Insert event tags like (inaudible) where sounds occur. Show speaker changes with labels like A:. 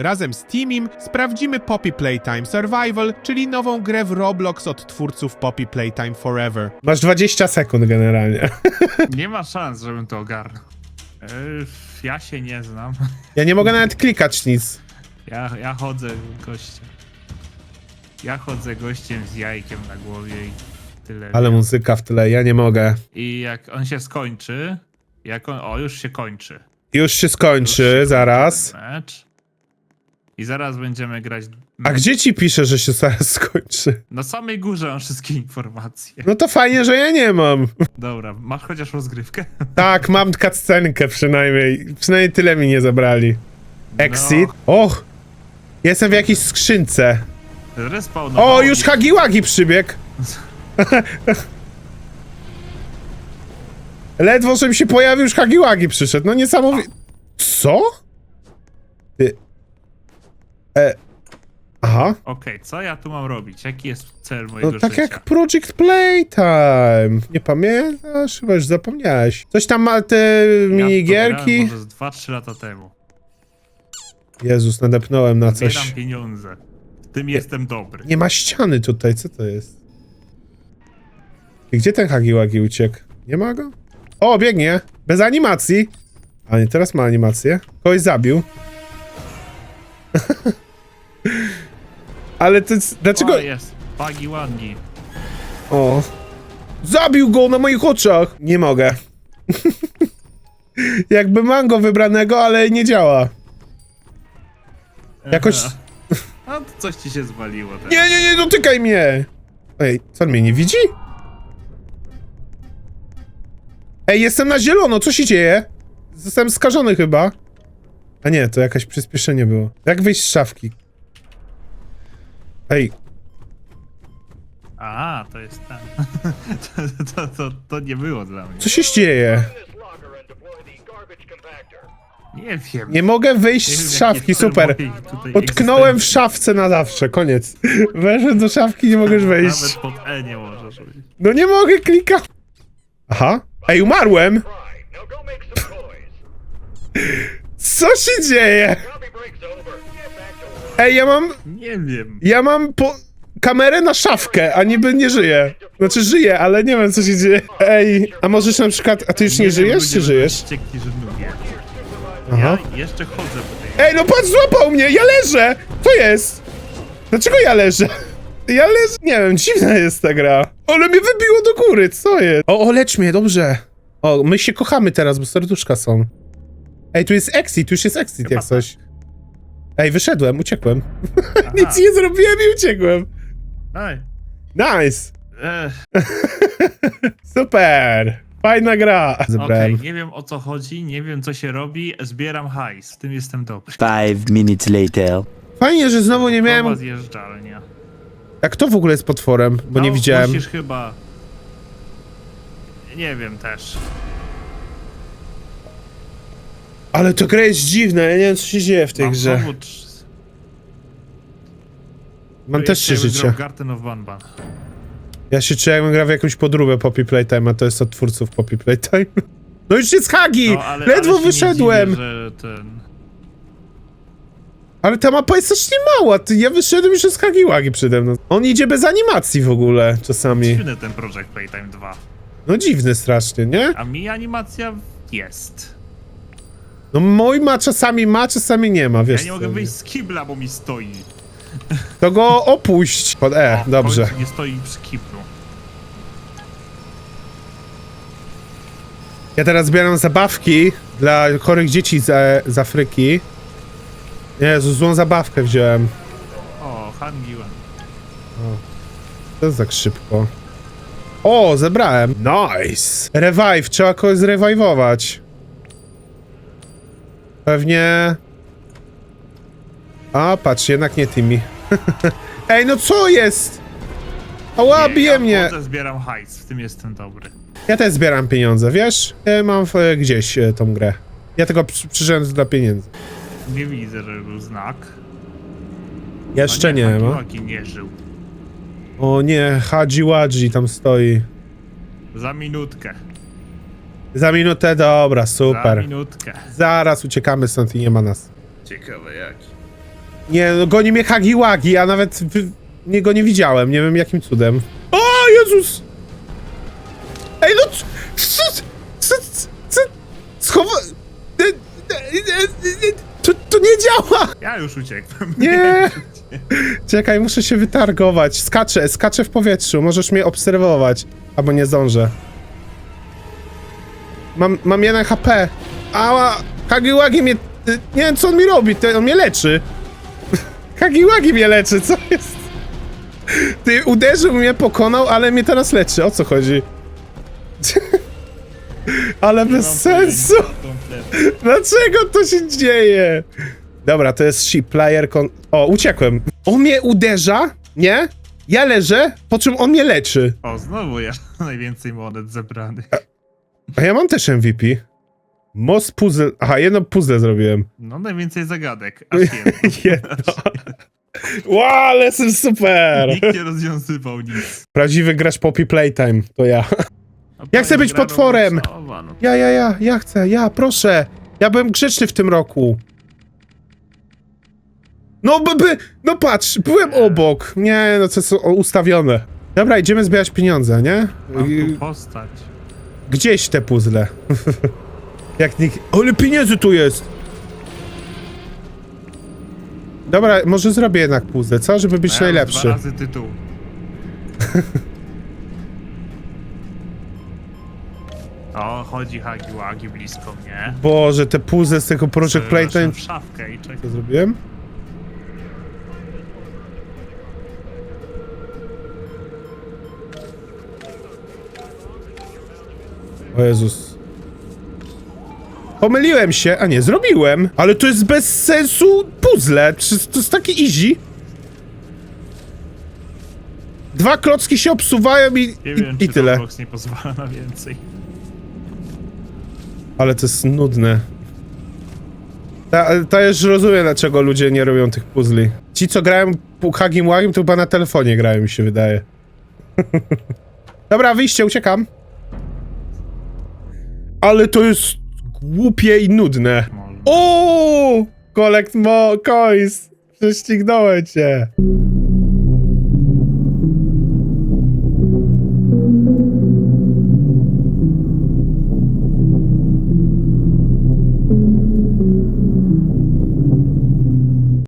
A: Razem z Teamim sprawdzimy Poppy Playtime Survival, czyli nową grę w Roblox od twórców Poppy Playtime Forever.
B: Masz 20 sekund generalnie. (laughs)
C: Nie ma szans, żebym to ogarnął. Yy, ja się nie znam. (laughs)
B: Ja nie mogę nawet klikać nic.
C: Ja, ja chodzę gościem. Ja chodzę gościem z jajkiem na głowie i tyle.
B: Ale muzyka w tle, ja nie mogę.
C: I jak on się skończy, jak on, o już się kończy.
B: Już się
C: Już
B: skończy,
C: się
B: zaraz.
C: kończy Mecz. I zaraz będziemy grać
B: A gdzie ci pisze, że się zaraz (laughs) skończy?
C: na samej górze mam wszystkie informacje.
B: No to fajnie, że ja nie mam.
C: Dobra, masz chociaż rozgrywkę? (laughs)
B: Tak, mam cutscenkę przynajmniej. Przynajmniej tyle mi nie zabrali. Exit.
C: No.
B: Och! Jestem w jakiejś skrzynce.
C: Respawn.
B: O, już Hagiwagi przybiegł. (laughs) Ledwo, żebym się pojawił, już Hagiwagi przyszedł. No niesamowite. Co? Ty... E... Aha.
C: Okej, co ja tu mam robić? Jaki jest cel mojego
B: No tak
C: życia?
B: jak Project Playtime. Nie pamiętasz? Chyba już zapomniałeś. Coś tam ma te
C: Ja to
B: minigierki.
C: grałem Może z 2-3 lata temu.
B: Jezus, nadepnąłem na coś.
C: Zbieram pieniądze. W tym jestem dobry.
B: Nie ma ściany tutaj, co to jest? I gdzie ten Hagiwagi uciekł? Nie ma go? O, biegnie! Bez animacji! A nie, teraz ma animację. Kogoś zabił. (laughs) Ale to jest... Dlaczego...
C: O, jest. Bagi Wangi.
B: O. Zabił go na moich oczach! Nie mogę. (laughs) Jakby mam go wybranego, ale nie działa. Jakoś-
C: A to coś ci się zwaliło teraz.
B: Nie, nie, nie dotykaj mnie! Ej, co on mnie nie widzi? Ej, jestem na zielono, co się dzieje? Zostałem skażony chyba. A nie, to jakaś przyspieszenie było. Jak wyjść z szafki? Ej,
C: A, to jest ten. (laughs) to, to, to, to nie było dla mnie.
B: co się dzieje?
D: this locker and deploy the garbage compactor.
C: Nie wiem.
B: Nie mogę wyjść z szafki, super. Utknąłem w szafce na zawsze, koniec. (laughs) Weszłem do szafki, nie możesz wejść.
C: Nawet pod E nie możesz wyjść.
B: No nie mogę, klikać. Aha. Ej, umarłem!
D: Right, now go make some toys.
B: Co się dzieje?
D: To.
B: Ej, ja mam...
C: Nie wiem.
B: Ja mam po... kamerę na szafkę, a niby nie żyję. Znaczy żyję, ale nie wiem co się dzieje. Ej, a możesz na przykład... A ty już nie,
C: wiem,
B: żyjesz,
C: ludzie
B: czy żyjesz?
C: wściekli, że mówię.
B: Aha.
C: Ja jeszcze chodzę po tej...
B: Ej, no patrz, złapał mnie! Ja leżę! Co jest? Dlaczego ja leżę? Ja leżę... Nie wiem, dziwna jest ta gra. Ale mnie wybiło do góry, co jest? O, o, lecz mnie, dobrze. O, my się kochamy teraz, bo serduszka są. Ej, tu jest exit, tu już jest exit
C: Chyba
B: jak coś. Ej, wyszedłem, uciekłem. (laughs) Nic nie zrobiłem i uciekłem. Nice!
C: Ech, (laughs)
B: Super! Fajna gra!
C: Okej,
B: Zebrałem.
C: nie wiem o co chodzi, nie wiem co się robi, zbieram hajs, w tym jestem dobry.
E: Five minutes later.
B: Fajnie, że znowu nie
C: Nowa
B: miałem...
C: zjeżdżalnia.
B: A kto w ogóle jest potworem? Bo nie
C: No,
B: widziałem.
C: Musisz chyba... Nie wiem też.
B: Ale to gra jest dziwna, ja nie wiem co się dzieje w tej
C: Mam
B: grze.
C: trz-
B: Mam też trzy
C: jakbym grał
B: życia.
C: w Garden of Banban.
B: Ja się czuję jakbym grał w jakąś podróbę Poppy Playtime, a to jest od twórców Poppy Playtime. (laughs) No już jest Hagi!
C: No,
B: Ledwo
C: ale się nie
B: wyszedłem!
C: Dziwię, że ten...
B: Ale ta mapa jest strasznie mała, ty, ja wyszedłem już jest Hagiwagi przede mną. On idzie bez animacji w ogóle, czasami.
C: Dziwny ten Project Playtime 2.
B: No dziwny strasznie, nie?
C: A mi animacja jest.
B: No mój ma czasami ma, czasami nie ma, wiesz
C: Ja nie
B: co,
C: mogę wyjść z kibla, bo mi stoi.
B: To go opuść! Pod E,
C: O,
B: dobrze.
C: Nie stoi przy kiblu.
B: Ja teraz zbieram zabawki dla chorych dzieci z, z Afryki. Jezu, złą zabawkę wziąłem.
C: O, Hangiłem.
B: To jest tak szybko. O, zebrałem. Nice. Revive, trzeba kogoś zrewajwować. Pewnie... A, patrz, jednak nie Timmy. (laughs) Ej, no co jest? Ała, bije
C: ja
B: mnie.
C: chodzę, zbieram hajs, w tym jestem dobry.
B: Ja też zbieram pieniądze, wiesz? Ja mam e, gdzieś e, tą grę. Ja przy, przyszedłem dla pieniędzy.
C: Nie widzę, żeby był znak.
B: Jeszcze
C: A
B: nie no. ma.
C: Nie żył.
B: O nie, Hadzi Wadzi tam stoi.
C: Za minutkę.
B: Za minutę, dobra,
C: Za
B: super.
C: minutkę.
B: Zaraz uciekamy stąd i nie ma nas.
C: Ciekawe jaki.
B: Nie, no goni mnie Hagiwagi, a nawet nie go nie widziałem, nie wiem jakim cudem. O, Jezus! Ej, no c- co, co, co, schowa... e, e, e, e, To, to nie działa!
C: Ja już uciekłem.
B: Nie! (laughs) Czekaj, muszę się wytargować. Skaczę, skaczę w powietrzu, możesz mnie obserwować. Albo nie zdążę. Mam, mam 1 HP. Ała! Hagiwagi mnie... Nie wiem, co on mi robi, ty, on mnie leczy. (laughs) Hagiwagi mnie leczy, co jest? Ty uderzył mnie, pokonał, ale mnie teraz leczy. O co chodzi? (laughs) ale bez sensu! (laughs) Dlaczego to się dzieje? Dobra, to jest ship player kon... O, uciekłem. On mnie uderza, nie? Ja leżę, po czym on mnie leczy.
C: O, znowu ja najwięcej monet zebranych.
B: A ja mam też MVP. Most puzzle... Aha, jedno puzzle zrobiłem.
C: No, najwięcej zagadek. Aż jedno. (laughs)
B: Jedno. Wow, ale jestem super!
C: Nikt nie rozwiązywał nic.
B: Prawdziwy gracz Poppy Playtime, to ja. Ja chcę być
C: gra
B: potworem.
C: No,
B: Ja, ja, ja, ja chcę, ja, proszę. Ja byłem grzeczny w tym roku. No, by, by, no patrz, byłem obok. Nie, no to są ustawione. Dobra, idziemy zbierać pieniądze, nie?
C: mam tu postać.
B: Gdzieś te puzzle. (laughs) Jak nikt... Ale pieniędzy tu jest! Dobra, może zrobię jednak puzzle, co? Żeby być
C: mam
B: najlepszy.
C: Dwa razy tytuł. (laughs) O, chodzi Hagi Wagi blisko mnie.
B: Boże, te puzzle z tego Project Playtime...
C: Szafkę i czekaj.
B: Co zrobiłem? O Jezus. Pomyliłem się, a nie, zrobiłem. Ale to jest bez sensu puzzle. Przecież To jest takie easy. Dwa klocki się obsuwają i,
C: Nie
B: i,
C: wiem,
B: i
C: czy
B: tyle.
C: Roblox nie pozwala na więcej.
B: Ale to jest nudne. Ta, ta już rozumiem, dlaczego ludzie nie robią tych puzli. Ci, co grają po Hagim Wagim, to chyba na telefonie grają, mi się wydaje. (laughs) Dobra, wyjście, uciekam. Ale to jest głupie i nudne. O! Collect mo coins! Prześcignąłem cię.